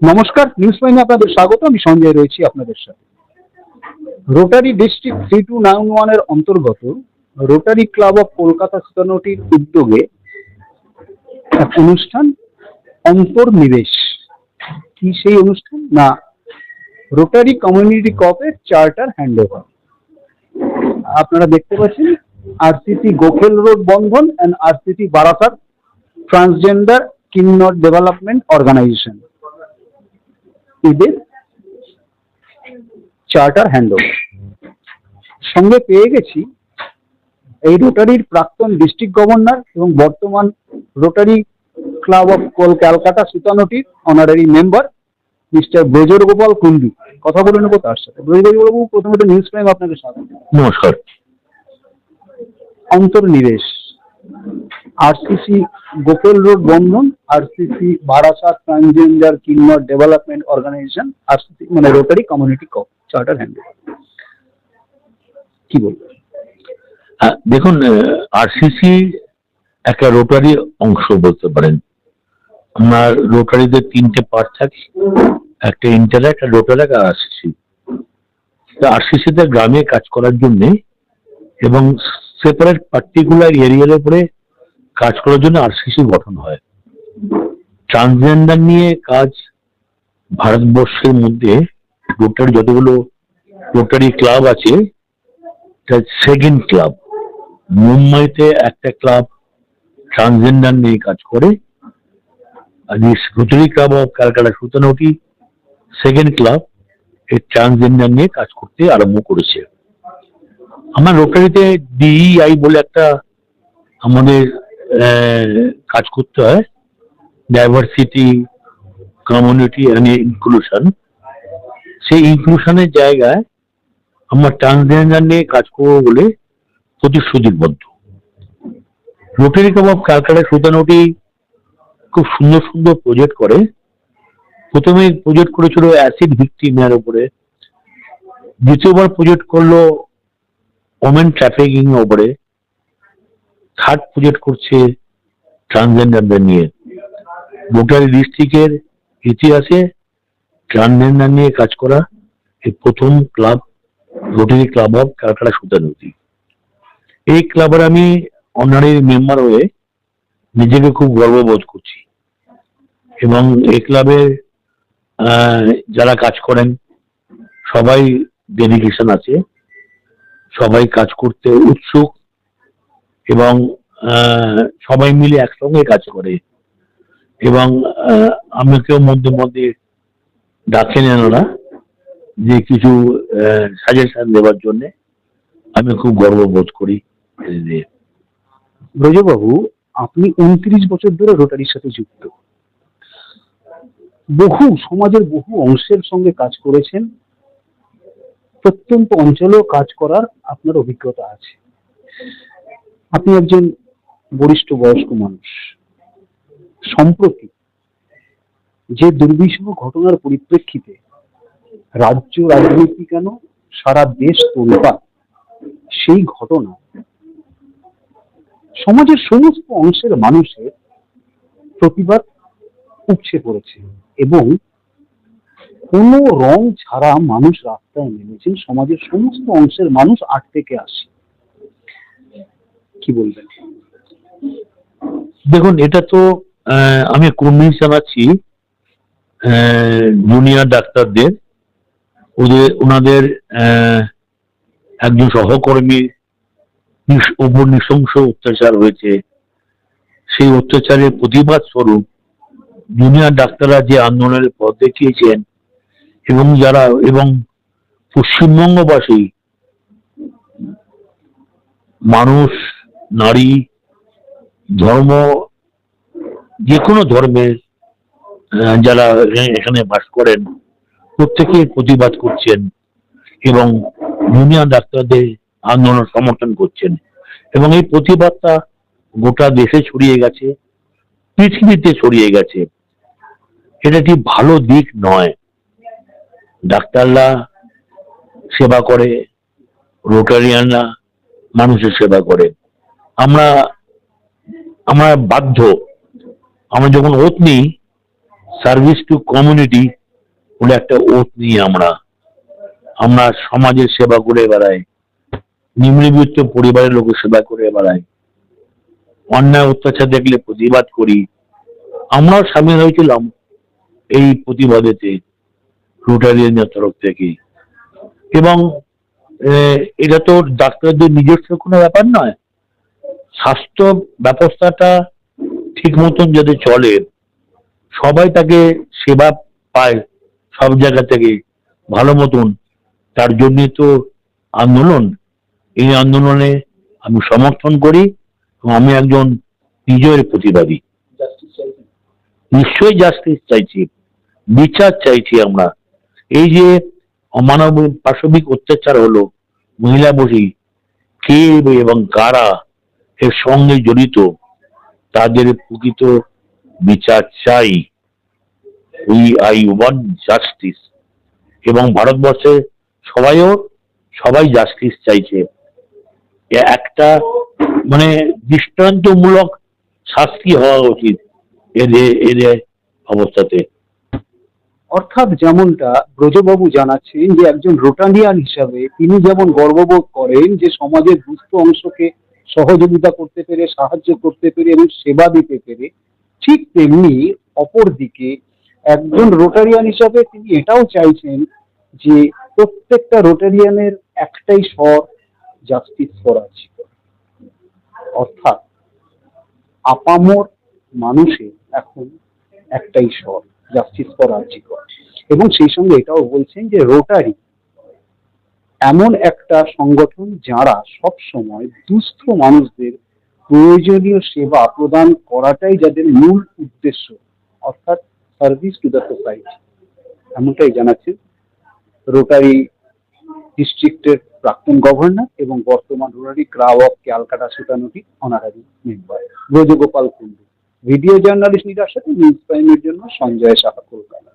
নমস্কার নিউজ লাইনে আপনাদের স্বাগত, আমি সঞ্জয় রয়েছি আপনাদের সাথে। Rotary district three two nine ওয়ানের অন্তর্গত রোটারি ক্লাব অফ কলকাতা সোসাইটির উদ্যোগে এক অনুষ্ঠান অন্তর্নিবেশ কি সেই অনুষ্ঠান? না রোটারি কমিউনিটি কপের চার্টার হ্যান্ডওভার আপনারা দেখতে পাচ্ছেন RCC Gokhale road Bandhan and RCC Barasat transgender Kinnar development organisation এদের চার্টার হ্যান্ডওভার সঙ্গে পেয়ে গেছি এই রোটারির প্রাক্তন ডিস্ট্রিক্ট গভর্নর এবং বর্তমান রোটারি ক্লাব অফ কল ক্যালকাটা সুতানটির অনারারি মেম্বার মিস্টার ব্রজর গোপাল কুন্ডু কথা বলে নেব তার সাথে। ব্রজর বাবু প্রথমত নিউজ প্রাইম আপনাকে স্বাগত। নমস্কার। অন্তর্নিবেশ। RCC Gokul road Bandhan RCC Barasat transgender Kinnar development organisation RCC মানে Rotary community corps charter handle. কি বলব? হ্যাঁ, দেখুন আরসিসি একটা রোটারি অংশ বলতে পারেন। আমার রোটারিদের তিনটে পার্ট থাকে। একটা ইন্টার একটা রোটারি আর আরসিসি। আরসিসিতে গ্রামে কাজ করার জন্যে এবং সেপারেট পার্টিকুলার এরিয়ার উপরে কাজ করার জন্য আরসিসি গঠন হয়। ট্রান্সজেন্ডার নিয়ে কাজ ভারতবর্ষের মধ্যে রোটারি যতগুলো রোটারি ক্লাব আছে সেকেন্ড ক্লাব। মুম্বাইতে একটা ক্লাব ট্রান্সজেন্ডার নিয়ে কাজ করে। আর Rotary club of Calcutta Sutanuti second club এই ট্রান্সজেন্ডার নিয়ে কাজ করতে আরম্ভ করেছে। আমার রোটারিতে ডিইআই বলে একটা আমাদের কাজ করতে হয়। ডাইভার্সিটি কমিউনিটি অ্যান্ড ইনক্লুশন সেই ইনক্লুশনের জায়গায় আমরা ট্রান্সজেন্ডার নিয়ে কাজ করব বলে প্রতিশ্রুতিবদ্ধ Rotary club of Calcutta Sutanuti খুব সুন্দর সুন্দর প্রজেক্ট করে। প্রথমে প্রজেক্ট করেছিল অ্যাসিড ভিক্টিমের উপরে। দ্বিতীয়বার প্রজেক্ট করল ওমেন ট্রাফিকিং ওপরে থার্ড প্রজেক্ট করছে ট্রান্সজেন্ডারদের নিয়ে। রোটারি ডিস্ট্রিক্টের ইতিহাসে ট্রান্সজেন্ডার নিয়ে কাজ করা এই প্রথম club, Rotary club of Calcutta Sutanuti এই ক্লাবের আমি অনারারি মেম্বার হয়ে নিজেকে খুব গর্ববোধ করছি। এবং এই ক্লাবে যারা কাজ করেন, সবাই ডেডিকেশন আছে। সবাই কাজ করতে উৎসুক। এবং সবাই মিলে একসঙ্গে কাজ করে। এবং আমাকেও মধ্যে মধ্যে ডাকেন এনারা যে কিছু সাজেশন দেওয়ার জন্য। আমি খুব গর্ববোধ করি ব্রজবাবু, আপনি উনত্রিশ বছর ধরে রোটারির সাথে যুক্ত। বহু সমাজের বহু অংশের সঙ্গে কাজ করেছেন। প্রত্যন্ত অঞ্চলেও কাজ করার আপনার অভিজ্ঞতা আছে। আপনি একজন বরিষ্ঠ বয়স্ক মানুষ। সম্প্রতি যে দুর্বিষহ ঘটনার পরিপ্রেক্ষিতে রাজ্য রাজনীতি কেন সারা দেশ তোলপা সেই ঘটনা সমাজের সমস্ত অংশের মানুষের প্রতিবাদ উপছে পড়েছে এবং কোনো রং ছাড়া মানুষ রাস্তায় নেমেছেন, সমাজের সমস্ত অংশের মানুষ আট থেকে আসে। কি বলবেন? দেখুন, এটা তো আমি কর্মী জানাচ্ছি জুনিয়র ডাক্তারদের। ওদের, ওনাদের একজন সহকর্মী নিস- ওপর নৃশংস অত্যাচার হয়েছে। সেই অত্যাচারের প্রতিবাদ স্বরূপ জুনিয়র ডাক্তাররা যে আন্দোলনের পথ দেখিয়েছেন, এবং যারা, এবং পশ্চিমবঙ্গবাসী, মানুষ নারী, ধর্ম যে কোনো ধর্মের যারা এখানে বাস করেন প্রত্যেকে প্রতিবাদ করছেন এবং জুনিয়র ডাক্তারদের আন্দোলন সমর্থন করছেন। এবং এই প্রতিবাদটা গোটা দেশে ছড়িয়ে গেছে, পৃথিবীতে ছড়িয়ে গেছে। এটা কি ভালো দিক নয়। ডাক্তাররা সেবা করে, রোটারিয়ানরা মানুষের সেবা করে। আমরা আমরা বাধ্য, আমরা যখন ওত নিই সার্ভিস টু কমিউনিটি বলে একটা ওত নিই আমরা আমরা সমাজের সেবা করে বেড়াই, নিম্নবিত্ত পরিবারের লোকের সেবা করে বেড়াই, অন্যায় অত্যাচার দেখলে প্রতিবাদ করি, আমরাও সামিল হয়েছিলাম এই প্রতিবাদেতে, রোটারিয়ানের তরফ থেকে। এবং এটা তো ডাক্তারদের নিজস্ব কোনো ব্যাপার নয়। স্বাস্থ্য ব্যবস্থাটা ঠিক মতন যাতে চলে, সবাই তাকে সেবা পায় সব জায়গা থেকে ভালো মতন। তার জন্য তো আন্দোলন। এই আন্দোলনে আমি সমর্থন করি এবং আমি একজন নিজের প্রতিবাদী। নিশ্চয়ই জাস্টিস চাইছি, বিচার চাইছি আমরা। এই যে অমানব পাশবিক অত্যাচার হলো, মহিলা বসি, কে এবং কারা এর সঙ্গে জড়িত তাদের প্রকৃত বিচার চাই। উই আই ওয়ান জাস্টিস এবং ভারতবর্ষে সবাইও, সবাই জাস্টিস চাইছে। একটা মানে দৃষ্টান্তমূলক শাস্তি হওয়া উচিত এদের এদের অবস্থাতে। অর্থাৎ যেমনটা ব্রজবাবু জানাচ্ছেন যে একজন রোটানিয়ান হিসাবে তিনি যেমন গর্ববোধ করেন যে সমাজের দুস্থ অংশকে সহযোগিতা করতে পেরে, সাহায্য করতে পেরে এবং সেবা দিতে পেরে, ঠিক তেমনি অপরদিকে একজন রোটারিয়ান হিসাবে তিনি এটাও চাইছেন যে প্রত্যেকটা রোটারিয়ানের একটাই স্বর জাস্টিস ফর অর্থাৎ আপামর মানুষের এখন একটাই স্বর জাস্টিস ফর আর্জিকর এবং সেই সঙ্গে এটাও বলছেন যে রোটারি এমন একটা সংগঠন যারা সব সময় দুস্থ মানুষদের প্রয়োজনীয় সেবা প্রদান করাটাই যাদের মূল উদ্দেশ্য, অর্থাৎ সার্ভিস টু দ্য সোসাইটি এমনটাই জানাচ্ছেন রোটারি ডিস্ট্রিক্টের প্রাক্তন গভর্নর এবং বর্তমান Rotary club of Calcutta Sutanuti honorary member Brajagopal Kundu video journalist নিরার সাথে নিউজ প্রাইমের জন্য সঞ্জয় সাহা, কলকাতা।